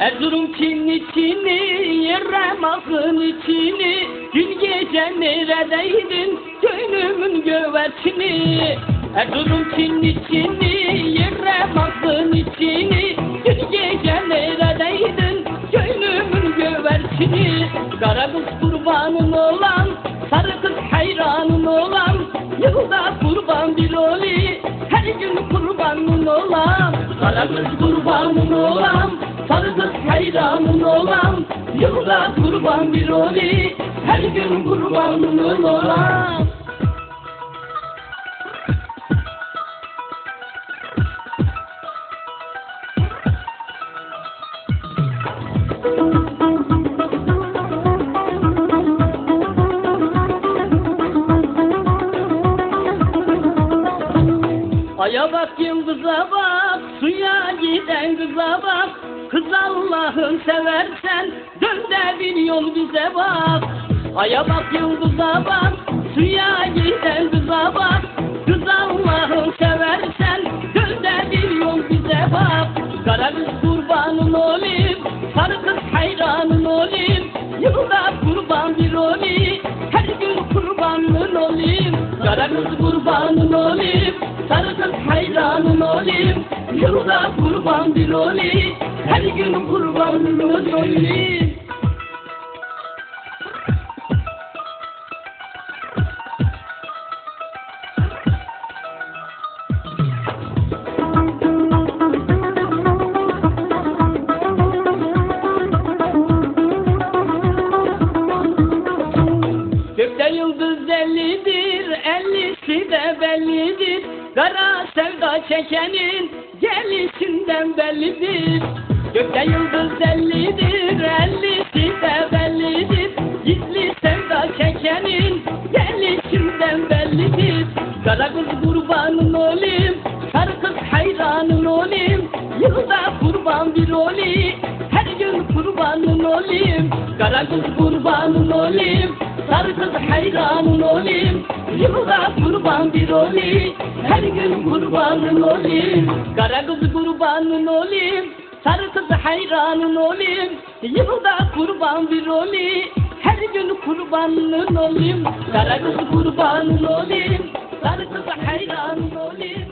Erzurum Çinli, Yeremak'ın içini. Dün gece neredeydin, gönlümün göverçini Erzurum Çinli, Yeremak'ın içini. Dün gece neredeydin, gönlümün göverçini Kara kız kurbanın olan, sarı kız hayranın olan. Yılda kurban bir oli, her gün kurbanın olan. Kara kız kurbanın olan, hayranın olan Yılda kurban bir oli, her gün kurbanın olan. Aya bak yıldıza bak, suya giden kıza bak Kız Allah'ın seversen, dön de bir yol bize bak. Aya bak yıldıza bak, suya giden kıza bak. Kız Allah'ın seversen, dön de bir yol bize bak. Kara kurbanın olayım, sarı kız hayranın olayım. Yılda kurban bir olayım, her gün kurbanın olayım. Kara kurbanın olayım, sarı kız hayranın olayım Yılda kurban olayım, her gün kurbanın olayım Gökte yıldız ellidir, ellisi de bellidir. Kara sevda çekenin gelişinden bellidir. Gökte yıldız ellidir, ellisi de bellidir. Gizli sevda çekenin gelişinden bellidir. Kara kız kurbanın olayım, sarı kız hayranın olayım. Yılda kurban bir oli, her gün kurbanın olayım. Kara kız kurbanın olayım, sarı kız hayranın olayım. Yılda kurban bir oli, her gün kurbanın olayım. Kara kız kurbanın olayım, sarı kız hayranın olayım. Yılda kurban bir oli, her gün kurbanın olayım. Kara kız kurbanın olayım, sarı kız hayranın olayım.